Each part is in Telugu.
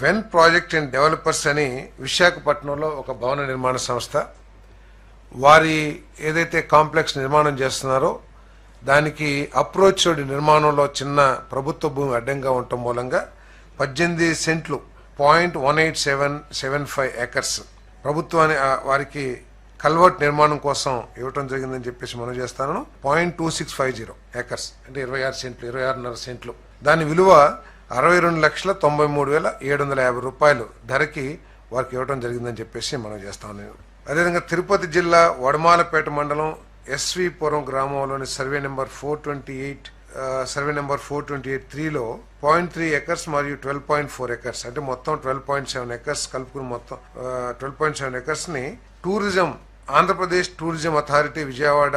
వెన్ ప్రాజెక్ట్ అండ్ డెవలపర్స్ అని విశాఖపట్నంలో ఒక భవన నిర్మాణ సంస్థ. వారి ఏదైతే కాంప్లెక్స్ నిర్మాణం చేస్తున్నారో దానికి అప్రోచ్ రోడ్ నిర్మాణంలో చిన్న ప్రభుత్వ భూమి అడ్డంగా ఉండటం మూలంగా పద్దెనిమిది సెంట్లు point one eight seven seven five acres ప్రభుత్వాన్ని వారికి కల్వర్ట్ నిర్మాణం కోసం ఇవ్వటం జరిగిందని చెప్పేసి మనం చేస్తాను. Point two six five zero acres అంటే ఇరవై ఆరు సెంట్లు ఇరవై ఆరున్నర సెంట్లు. దాని విలువ అరవై రెండు లక్షల తొంభై మూడు వేల ఏడు వందల యాభై రూపాయలు ధరకి వారికి ఇవ్వడం జరిగిందని చెప్పేసి మనం చేస్తాం నేను అదేవిధంగా తిరుపతి జిల్లా వడమాలపేట మండలం ఎస్వీపురం గ్రామంలోని survey number four twenty eight survey number four twenty eight త్రీలో పాయింట్ త్రీ ఎకర్స్ మరియు ట్వెల్వ్ పాయింట్ ఫోర్ ఎకర్స్ అంటే మొత్తం ట్వెల్వ్ పాయింట్ సెవెన్ ఎకర్స్ కలుపుకుని మొత్తం twelve point seven ఎకర్స్ని tourism Andhra Pradesh tourism authority Vijayawada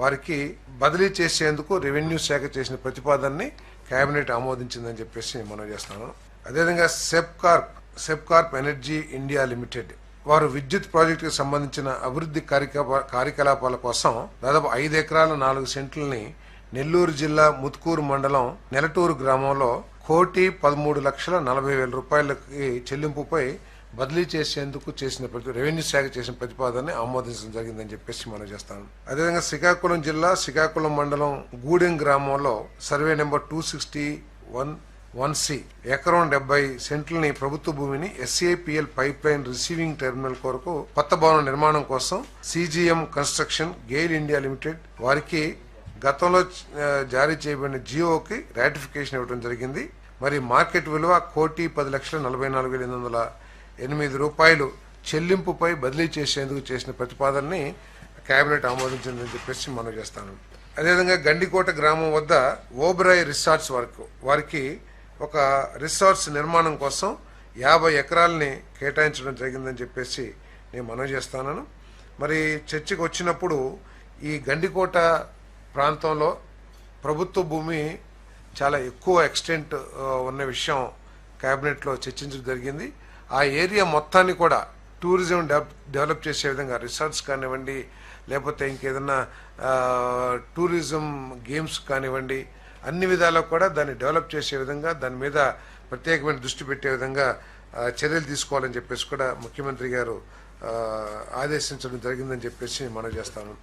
వారికి బదిలీ చేసేందుకు రెవెన్యూ శాఖ చేసిన ప్రతిపాదనని కేబినెట్ ఆమోదించిందని చెప్పేసి మనం చేస్తున్నాను. అదేవిధంగా Sepcorp Sepcorp energy India limited వారు విద్యుత్ ప్రాజెక్టుకు సంబంధించిన అభివృద్ధి కార్యకలాప కార్యకలాపాల కోసం దాదాపు ఐదు ఎకరాల నాలుగు సెంట్లని నెల్లూరు జిల్లా ముత్కూరు మండలం నెలటూరు గ్రామంలో కోటి పదమూడు లక్షల నలభై వేల రూపాయలకి చెల్లింపుపై బదిలీ చేసేందుకు చేసిన ప్రతి రెవెన్యూ శాఖ చేసిన ప్రతిపాదనని ఆమోదించడం జరిగిందని చెప్పేసి మనం చేస్తాను అదేవిధంగా శ్రీకాకుళం జిల్లా శ్రీకాకుళం మండలం గూడెం గ్రామంలో survey number two sixty one one C ఎకరం డెబ్బై సెంట్లని ప్రభుత్వ భూమిని SAPL pipeline receiving terminal కొరకు కొత్త భవన నిర్మాణం కోసం CGM construction GAIL India limited వారికి గతంలో జారీ చేయబడిన జియోకి రాటిఫికేషన్ ఇవ్వడం జరిగింది. మరి మార్కెట్ విలువ కోటి పది లక్షల నలభై నాలుగు వేల ఎనిమిది వందల ఎనిమిది రూపాయలు చెల్లింపుపై బదిలీ చేసేందుకు చేసిన ప్రతిపాదనని కేబినెట్ ఆమోదించిందని చెప్పేసి మనం చేస్తాను. అదేవిధంగా గండికోట గ్రామం వద్ద ఓబ్రాయ్ రిసార్ట్స్ వరకు వారికి ఒక రిసార్ట్స్ నిర్మాణం కోసం యాభై ఎకరాలని కేటాయించడం జరిగిందని చెప్పేసి నేను మనవి చేస్తాను. మరి చర్చకు వచ్చినప్పుడు ఈ గండికోట ప్రాంతంలో ప్రభుత్వ భూమి చాలా ఎక్కువ ఎక్స్టెంట్ ఉన్న విషయం క్యాబినెట్లో చర్చించడం జరిగింది. ఆ ఏరియా మొత్తాన్ని కూడా టూరిజం డెవ- డెవలప్ చేసే విధంగా రిసార్ట్స్ కానివ్వండి లేకపోతే ఇంకేదన్నా టూరిజం గేమ్స్ కానివ్వండి అన్ని విధాలా కూడా దాన్ని డెవలప్ చేసే విధంగా దాని మీద ప్రత్యేకమైన దృష్టి పెట్టే విధంగా చర్యలు తీసుకోవాలని చెప్పేసి కూడా ముఖ్యమంత్రి గారు ఆదేశించడం జరిగిందని చెప్పేసి మనం చేస్తాను